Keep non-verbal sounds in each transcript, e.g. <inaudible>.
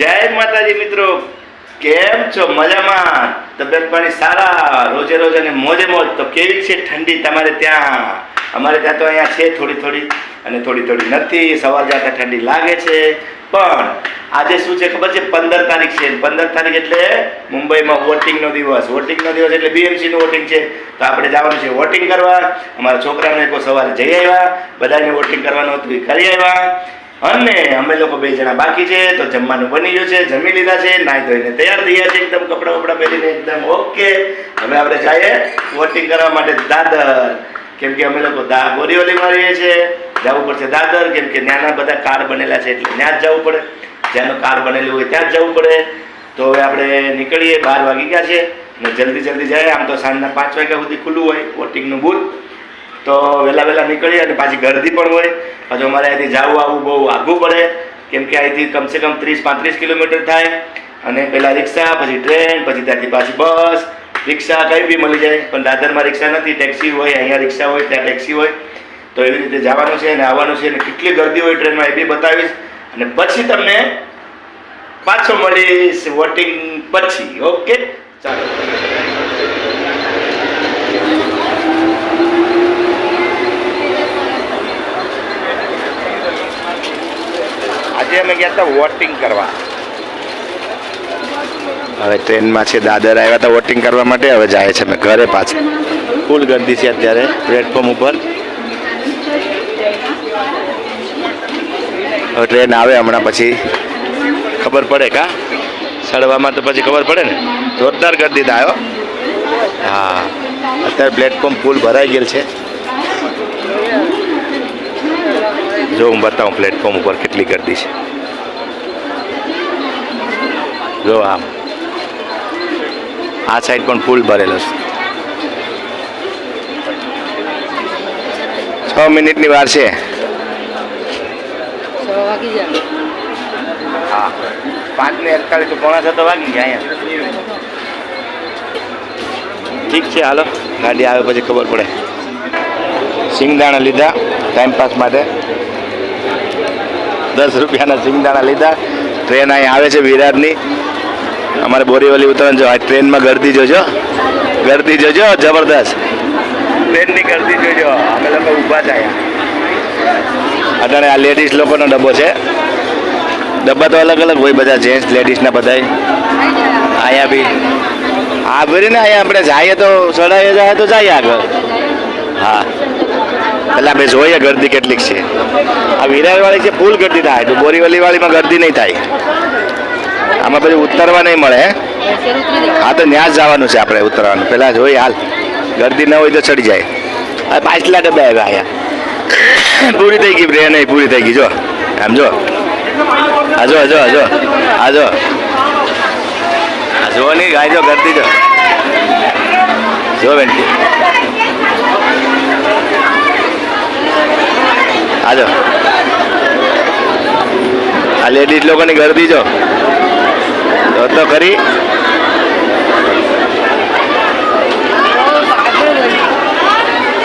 જય માતાજી મિત્રો. કેમ છો? મજામાં? તબિયત પાણી સારા? રોજે રોજ અને મોજે મોજ. તો કેવી છે ઠંડી તમારે ત્યાં? અમારે ત્યાં તો અહીંયા છે થોડી થોડી અને થોડી થોડી નથી. સવાર જતા ઠંડી લાગે છે. પણ આજે શું છે ખબર છે? પંદર તારીખ છે. પંદર તારીખ એટલે મુંબઈમાં વોટિંગનો દિવસ. વોટિંગનો દિવસ એટલે બીએમસીનું વોટિંગ છે. તો આપણે જવાનું છે વોટિંગ કરવા. અમારા છોકરાને કોઈ સવારે જઈ આવ્યા. બધાને વોટિંગ કરવાનું હતું એ કરી આવ્યા. અને અમે લોકો બે જણા બાકી છે, તો જમવાનું બની ગયું છે, જમી લીધા છે, નાઈ ધોઈને તૈયાર થઈ ગયા છે, એકદમ કપડાં બપડા પહેરીને, એકદમ ઓકે. હવે આપણે જઈએ વોટિંગ કરવા માટે દાદર. કેમ કે અમે લોકો દા બોરીવલીમાં રહીએ છીએ. જવું પડશે દાદર, કેમ કે ત્યાંના બધા કાર્ડ બનેલા છે, એટલે ત્યાં જ જવું પડે. જ્યાંનું કાર્ડ બનેલું હોય ત્યાં જ જવું પડે. તો હવે આપણે નીકળીએ, બાર વાગી ગયા છે. અને જલ્દી જલ્દી જાય આમ તો સાંજના પાંચ વાગ્યા સુધી ખુલ્લું હોય વોટિંગનું બૂથ. તો વહેલા વહેલા નીકળીએ અને પાછી ગરદી પણ હોય. પાછું અમારે અહીંથી જવું આવવું બહુ આઘું પડે. કેમ કે અહીંથી કમસે કમ ત્રીસ પાંત્રીસ કિલોમીટર થાય. અને પહેલાં રિક્ષા, પછી ટ્રેન, પછી ત્યાંથી પાછી બસ. રિક્ષા કંઈ બી મળી જાય, પણ દાદરમાં રિક્ષા નથી, ટેક્સી હોય, અહીંયા રિક્ષા હોય, ત્યાં ટેક્સી હોય. તો એવી રીતે જવાનું છે અને આવવાનું છે અને કેટલી ગરદી હોય ટ્રેનમાં એ બી બતાવીશ. અને પછી તમને પાછો મળીશ વોટિંગ પછી, ઓકે? ચાલો. આજે અમે ગયા હતા વોટિંગ કરવા. હવે ટ્રેનમાં છે, દાદર આવ્યા હતા વોટિંગ કરવા માટે, હવે જાય છે અમે ઘરે પાછા. ફૂલ ગર્દી છે અત્યારે, પ્લેટફોર્મ ઉપર. હવે ટ્રેન આવે હમણાં પછી. ખબર પડે કા? સડવામાં તો પછી ખબર પડે ને? જોરદાર થાય હો. હા, અત્યારે પ્લેટફોર્મ ફૂલ ભરાઈ ગયેલ છે. જો હું બતાવું પ્લેટફોર્મ ઉપર કેટલી ગરદી છે. જો આમ. આ સાઈડ પણ ફૂલ ભરેલો છે. છ મિનિટની વાર છે. જાય હા. પાંચ ને અડતાલીસ પોણા છ તો વાગી અહીંયા. ઠીક છે હાલો. ગાડી આવે પછી ખબર પડે. સિંગદાણા લીધા ટાઈમ પાસ માટે. દસ રૂપિયાના સિંગદાણા લીધા. ટ્રેન અહીં આવે છે વિરારની. અમારે બોરીવલી ઉતરણ જો આ ટ્રેનમાં ગરદી જોજો. ગરદી જોજો. જબરદસ્ત. ટ્રેનની ગરદી જોજો. અમે લોકો ઊભા અહીંયા અટાણે આ લેડીઝ લોકોનો ડબ્બો છે. ડબ્બા તો અલગ અલગ હોય બધા જેન્ટ્સ લેડીઝના બધાય. અહીંયા બી હા ભરીને અહીંયા આપણે જઈએ તો ચડાઈએ જાય તો જઈએ આગળ. હા. એટલે આપણે જોઈએ ગરદી કેટલીક છે. આ વિરારવાળી છે ફૂલ ગરદી થાય, તો બોરીવલીવાળીમાં ગરદી નહીં થાય. આમાં પછી ઉતરવા નહીં મળે, હે? તો જ જવાનું છે આપણે ઉતરવાનું. પહેલાં જોઈએ હાલ. ગરદી ન હોય તો ચડી જાય. આ પાછલા ડબ્બા આવ્યા અહીંયા. પૂરી થઈ ગઈ બ્રેન નહીં પૂરી થઈ ગઈ. જો, આમ જો. આ જો જો હજો આ જો. જો નહીં ગાય જો ગરદી જો. જો બેનકી આ જો આ લેડીઝ લોકોની ગરદી જો. તો કરી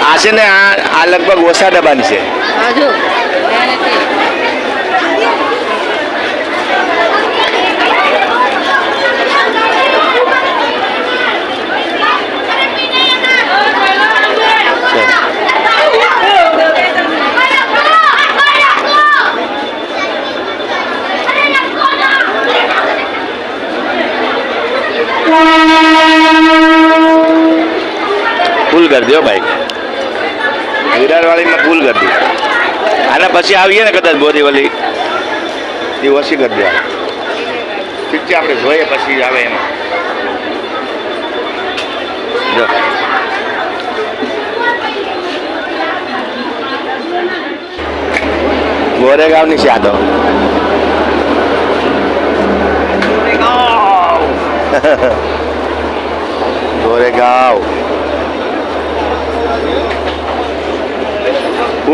આ છે ને આ લગભગ ઓછા ડબ્બાની છે. ફૂલ કરી દો ભાઈ. વિરારવાળીમાં ફૂલ કરી દો. આના પછી આવીએ ને કદાચ બોરીવલી. એ ઓછી કરી દો ઠીક છે આપણે જોઈએ પછી આવે એમાં. જો. ગોરેગાંવની છે આ તો ગોરેગાંવ.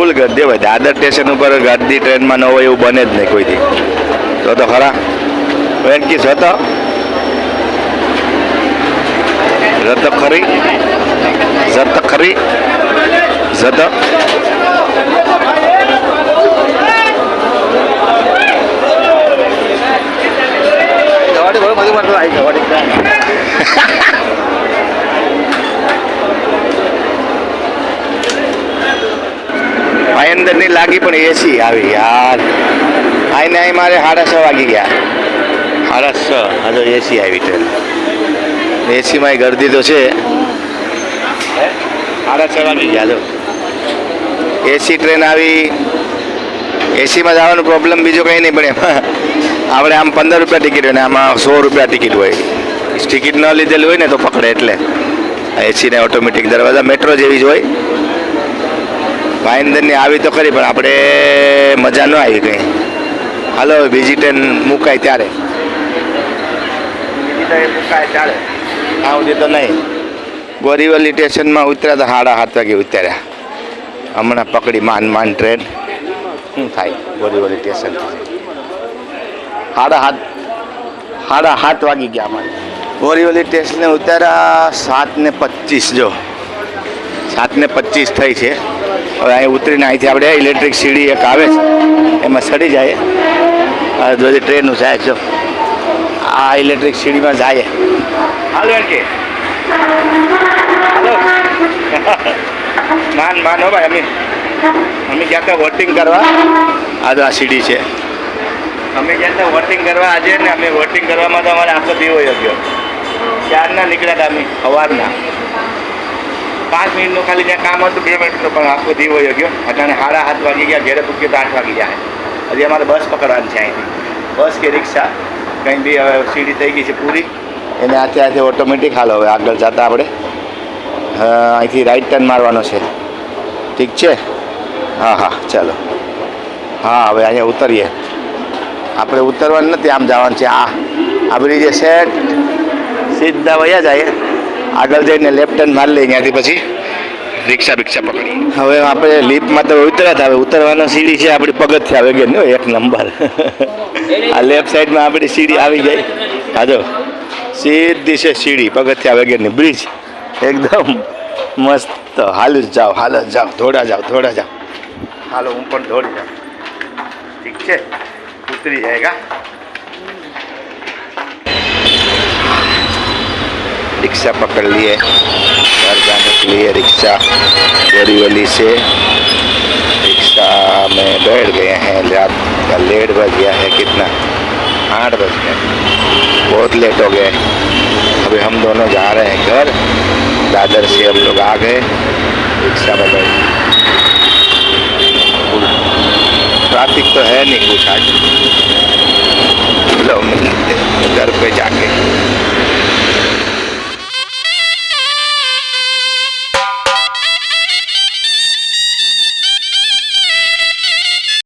ફૂલ ગરદી હોય. દાદર સ્ટેશન ઉપર ગર્દી ટ્રેનમાં ન હોય એવું બને જ નહીં કોઈથી. તો તો ખરા. વેંકી જતો જતો ખરી જત ખરી જતો બધું બધું આવી જાવ વળી ભાઈ અંદરની લાગી પણ એસી આવી. યાર. આઈને અહીં મારે સાડા છ વાગી ગયા. સાડા છ. હજુ એસી આવી ટ્રેન એસીમાં ગરદી તો છે. સાડા છ વાગી ગયા જો એસી ટ્રેન આવી. એસીમાં જવાનો પ્રોબ્લેમ બીજો કંઈ નહીં પણ એમાં આપણે આમ પંદર રૂપિયા ટિકિટ હોય ને આમાં સો રૂપિયા ટિકિટ હોય. ટિકિટ ન લીધેલી હોય ને તો પકડે એટલે. એસીને ઓટોમેટિક દરવાજા મેટ્રો જેવી જ હોય. ભાઈંદરની આવી તો ખરી પણ આપણે મજા ન આવી કંઈ. હાલો બીજી ટ્રેન મુકાય ત્યારે. મુકાય ત્યારે. આ સુધી તો નહીં. બોરીવલી સ્ટેશનમાં ઉતર્યા તો સાડા સાત વાગે ઉતર્યા. હમણાં પકડી માન માન ટ્રેન શું થાય બોરીવલી સ્ટેશન? સાડા સાત સાડા સાત વાગી ગયા અમારે. બોરીવલી સ્ટેશને ઉતાર્યા સાત ને પચીસ જો. સાત ને પચીસ થઈ છે. હવે અહીં ઉતરીને અહીંથી આપણે ઇલેક્ટ્રિક સીડી એક આવે છે. એમાં સડી જાય. આ બધી ટ્રેનનું જાય જો આ ઇલેક્ટ્રિક સીડીમાં જાય. હાલો એમ કે. માન માન હો ભાઈ, અમે. અમે ગયા હતા વોટિંગ કરવા. આ તો આ સીડી છે. અમે ગયા હતા વોટિંગ કરવા આજે ને અમે વોટિંગ કરવામાં તો અમારે આખો દીવો ગયો. ચારના નીકળ્યા હતા અમે, સવારના. પાંચ મિનિટનું ખાલી ત્યાં કામ હતું, બે મિનિટનું પણ આખો દીવો ગયો. અટાણે સાડા સાત વાગી ગયા ઘેરે પૂક્યો તો આઠ વાગી જાય. હજી અમારે બસ પકડવાની છે અહીંથી. બસ કે રિક્ષા, કંઈ બી હવે સીડી થઈ ગઈ છે પૂરી. એને આથી આથી ઓટોમેટિક હાલો, હવે આગળ જતા આપણે. અહીંથી રાઈટ ટર્ન મારવાનો છે. ઠીક છે? હા હા, ચાલો. હા, હવે અહીંયા ઉતરીએ. આપણે ઉતરવાનું નથી, આમ જવાનું છે. આ આપણી જે સેટ સીધા વયા જાય આગળ જઈને લેફ્ટ ટર્ન મારી લઈએ ત્યાંથી પછી રિક્ષા બિક્ષા પકડી. હવે આપણે લીફ્ટમાં તો ઉતર્યા હતા. હવે ઉતરવાનો સીડી છે, આપણી પગથિયા આવી ગઈ એક નંબર. <laughs> આ લેફ્ટ સાઈડમાં આપણી સીડી આવી ગઈ. હા જો, સીધી છે સીડી, પગથિયા વગેરેની. બ્રિજ. એકદમ મસ્ત. હાલ જ જાઓ, હાલ જ જાઓ. થોડા જાઓ થોડા જાઓ. હાલો, હું પણ દોડી જાઉં. ઠીક છે? ઉતરી જાયગા रिक्शा पकड़ लिए। घर जाने के लिए रिक्शा बोरीवली से रिक्शा में बैठ गए हैं। रात का लेट बज गया है। कितना? आठ बज गए। बहुत लेट हो गए। अभी हम दोनों जा रहे हैं घर। दादर से हम लोग आ गए। रिक्शा में बैठ ट्रैफ़िक तो है नहीं कुछ आज। लो